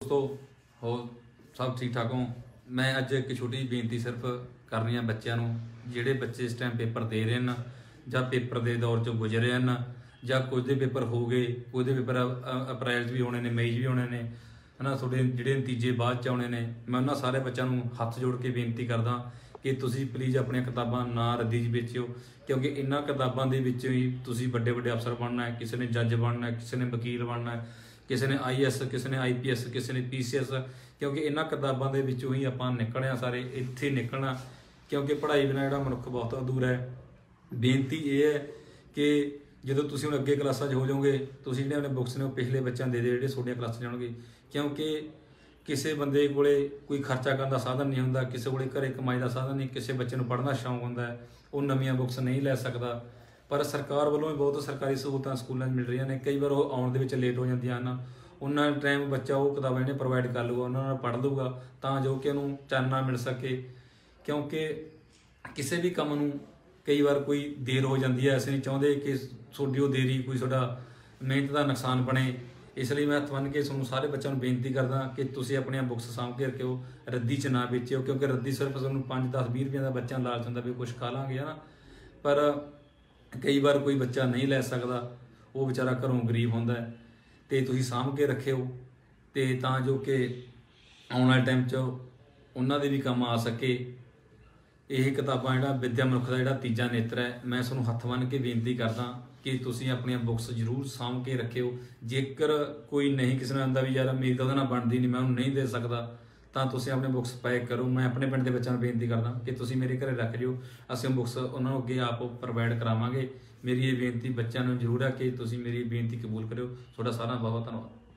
ਦੋਸਤੋ, ਹੋਰ ਸਭ ਠੀਕ ਠਾਕ ਹੋ? ਮੈਂ ਅੱਜ ਇੱਕ ਛੋਟੀ ਜਿਹੀ ਬੇਨਤੀ ਸਿਰਫ ਕਰਨੀ ਆ ਬੱਚਿਆਂ ਨੂੰ, ਜਿਹੜੇ ਬੱਚੇ ਇਸ ਟਾਈਮ ਪੇਪਰ ਦੇ ਰਹੇ ਹਨ, ਜਾਂ ਪੇਪਰ ਦੇ ਦੌਰ ਚੋਂ ਗੁਜ਼ਰ ਰਹੇ ਹਨ, ਜਾਂ ਕੁਝ ਦੇ ਪੇਪਰ ਹੋ ਗਏ, ਕੁਝ ਦੇ ਪੇਪਰ ਅਪ੍ਰੈਲ 'ਚ ਵੀ ਹੋਣੇ ਨੇ, ਮਈ 'ਚ ਵੀ ਹੋਣੇ ਨੇ, ਹਨਾ? ਤੁਹਾਡੇ ਜਿਹੜੇ ਨਤੀਜੇ ਬਾਅਦ 'ਚ ਆਉਣੇ ਨੇ, ਮੈਂ ਉਹਨਾਂ ਸਾਰੇ ਬੱਚਿਆਂ ਨੂੰ ਹੱਥ ਜੋੜ ਕੇ ਬੇਨਤੀ ਕਰਦਾ ਕਿ ਤੁਸੀਂ ਪਲੀਜ਼ ਆਪਣੀਆਂ ਕਿਤਾਬਾਂ ਨਾ ਰੱਦੀ 'ਚ ਵੇਚਿਓ, ਕਿਉਂਕਿ ਇਹਨਾਂ ਕਿਤਾਬਾਂ ਦੇ ਵਿੱਚੋਂ ਹੀ ਤੁਸੀਂ ਵੱਡੇ ਵੱਡੇ ਅਫਸਰ ਬਣਨਾ ਹੈ, ਕਿਸੇ ਨੇ ਜੱਜ ਬਣਨਾ ਹੈ, ਕਿਸੇ ਨੇ ਵਕੀਲ ਬਣਨਾ ਹੈ। ਕਿਸੇ ਨੇ ਆਈਐਸ ਕਿਸੇ ਨੇ ਆਈਪੀਐਸ ਕਿਸੇ ਨੇ ਪੀਸੀਐਸ ਕਿਉਂਕਿ ਇਹਨਾਂ ਕਿਤਾਬਾਂ ਦੇ ਵਿੱਚੋਂ ਹੀ ਆਪਾਂ ਨਿਕਲਿਆ ਸਾਰੇ, ਇੱਥੇ ਨਿਕਲਣਾ, ਕਿਉਂਕਿ ਪੜ੍ਹਾਈ ਬਿਨਾਂ ਜਿਹੜਾ ਮਨੁੱਖ ਬਹੁਤ ਅਧੂਰਾ ਹੈ। ਬੇਨਤੀ ਇਹ ਹੈ ਕਿ ਜਦੋਂ ਤੁਸੀਂ ਹੁਣ ਅੱਗੇ ਕਲਾਸਾਂ 'ਚ ਹੋ ਜਾਓਗੇ, ਤੁਸੀਂ ਜਿਹੜੇ ਆਪਣੇ ਬੁੱਕਸ ਨੇ ਉਹ ਪਿਛਲੇ ਬੱਚਿਆਂ ਦੇ ਦੇ ਜਿਹੜੇ ਛੋਟੀਆਂ ਕਲਾਸਾਂ 'ਚ ਜਾਣਗੇ। ਕਿਉਂਕਿ ਕਿਸੇ ਬੰਦੇ ਕੋਲੇ ਕੋਈ ਖਰਚਾ ਕਰਨ ਦਾ ਸਾਧਨ ਨਹੀਂ ਹੁੰਦਾ, ਕਿਸੇ ਕੋਲੇ ਘਰੇ ਕਮਾਈ ਦਾ ਸਾਧਨ ਨਹੀਂ, ਕਿਸੇ ਬੱਚੇ ਨੂੰ ਪੜ੍ਹਨ ਦਾ ਸ਼ੌਂਕ ਹੁੰਦਾ, ਉਹ ਨਵੀਆਂ ਬੁੱਕਸ ਨਹੀਂ ਲੈ ਸਕਦਾ। ਪਰ ਸਰਕਾਰ ਵੱਲੋਂ ਵੀ ਬਹੁਤ ਸਰਕਾਰੀ ਸਹੂਲਤਾਂ ਸਕੂਲਾਂ 'ਚ ਮਿਲ ਰਹੀਆਂ ਨੇ। ਕਈ ਵਾਰ ਉਹ ਆਉਣ ਦੇ ਵਿੱਚ ਲੇਟ ਹੋ ਜਾਂਦੀਆਂ ਹਨ। ਉਹਨਾਂ ਟਾਈਮ ਬੱਚਾ ਉਹ ਕਿਤਾਬਾਂ ਇਹਨੇ ਪ੍ਰੋਵਾਈਡ ਕਰ ਲੂਗਾ ਉਹਨਾਂ ਨਾਲ ਪੜ੍ਹ ਲੂਗਾ ਤਾਂ ਜੋ ਕਿ ਉਹਨੂੰ ਚਾਨਣਾ ਮਿਲ ਸਕੇ। ਕਿਉਂਕਿ ਕਿਸੇ ਵੀ ਕੰਮ ਨੂੰ ਕਈ ਵਾਰ ਕੋਈ ਦੇਰ ਹੋ ਜਾਂਦੀ ਹੈ। ਅਸੀਂ ਨਹੀਂ ਚਾਹੁੰਦੇ ਕਿ ਤੁਹਾਡੀ ਉਹ ਦੇਰੀ ਕੋਈ ਤੁਹਾਡਾ ਮਿਹਨਤ ਦਾ ਨੁਕਸਾਨ ਬਣੇ। ਇਸ ਲਈ ਮੈਂ ਹੱਥ ਬੰਨ੍ਹ ਕੇ ਤੁਹਾਨੂੰ ਸਾਰੇ ਬੱਚਿਆਂ ਨੂੰ ਬੇਨਤੀ ਕਰਦਾ ਕਿ ਤੁਸੀਂ ਆਪਣੀਆਂ ਬੁੱਕਸ ਸਾਂਭ ਕੇ ਰੱਖਿਓ, ਰੱਦੀ 'ਚ ਨਾ ਵੇਚਿਓ। ਕਿਉਂਕਿ ਰੱਦੀ ਸਿਰਫ ਤੁਹਾਨੂੰ 5 10 20 ਰੁਪਏ ਦਾ ਬੱਚਾ ਲਾਲਚ ਹੁੰਦਾ ਵੀ ਕੁਝ ਖਾ ਲਾਂਗੇ ਹਨਾ ਪਰ ਕਈ ਵਾਰ ਕੋਈ ਬੱਚਾ ਨਹੀਂ ਲੈ ਸਕਦਾ, ਉਹ ਵਿਚਾਰਾ ਘਰੋਂ ਗਰੀਬ ਹੁੰਦਾ ਹੈ। ਤੇ ਤੁਸੀਂ ਸਾਂਭ ਕੇ ਰੱਖਿਓ ਤੇ ਤਾਂ ਜੋ ਕਿ ਆਉਣ ਵਾਲੇ ਟਾਈਮ 'ਚ ਉਹਨਾਂ ਦੇ ਵੀ ਕੰਮ ਆ ਸਕੇ। ਇਹ ਕਿਤਾਬਾਂ ਜਿਹੜਾ ਵਿਦਿਆ ਮਨੁੱਖ ਦਾ ਜਿਹੜਾ ਤੀਜਾ ਨੇਤਰ ਹੈ, ਮੈਂ ਤੁਹਾਨੂੰ ਹੱਥ ਬੰਨ੍ਹ ਕੇ ਬੇਨਤੀ ਕਰਦਾ ਕਿ ਤੁਸੀਂ ਆਪਣੀਆਂ ਬੁੱਕਸ ਜ਼ਰੂਰ ਸਾਂਭ ਕੇ ਰੱਖਿਓ। ਜੇਕਰ ਕੋਈ ਨਹੀਂ ਕਿਸੇ ਨੂੰ ਆਂਦਾ ਵੀ ਯਾਰ, ਮੇਰੀ ਤਾਂ ਉਹਦੇ ਨਾਲ ਬਣਦੀ ਨਹੀਂ, ਮੈਂ ਉਹਨੂੰ ਨਹੀਂ ਦੇ ਸਕਦਾ। ਤਾਂ ਤੁਸੀਂ ਆਪਣੇ ਬੁੱਕਸ ਪੈਕ ਕਰੋ। ਮੈਂ ਆਪਣੇ ਪਿੰਡ ਦੇ ਬੱਚਿਆਂ ਨੂੰ ਬੇਨਤੀ ਕਰਦਾ ਕਿ ਤੁਸੀਂ ਮੇਰੇ ਘਰੇ ਰੱਖ ਜਿਓ। ਅਸੀਂ ਉਹ ਬੁੱਕਸ ਉਹਨਾਂ ਨੂੰ ਅੱਗੇ ਆਪ ਪ੍ਰੋਵਾਈਡ ਕਰਾਵਾਂਗੇ। ਮੇਰੀ ਇਹ ਬੇਨਤੀ ਬੱਚਿਆਂ ਨੂੰ ਜ਼ਰੂਰ ਹੈ ਕਿ ਤੁਸੀਂ ਮੇਰੀ ਬੇਨਤੀ ਕਬੂਲ ਕਰਿਓ। ਤੁਹਾਡਾ ਸਾਰਿਆਂ ਦਾ ਬਹੁਤ ਬਹੁਤ ਧੰਨਵਾਦ।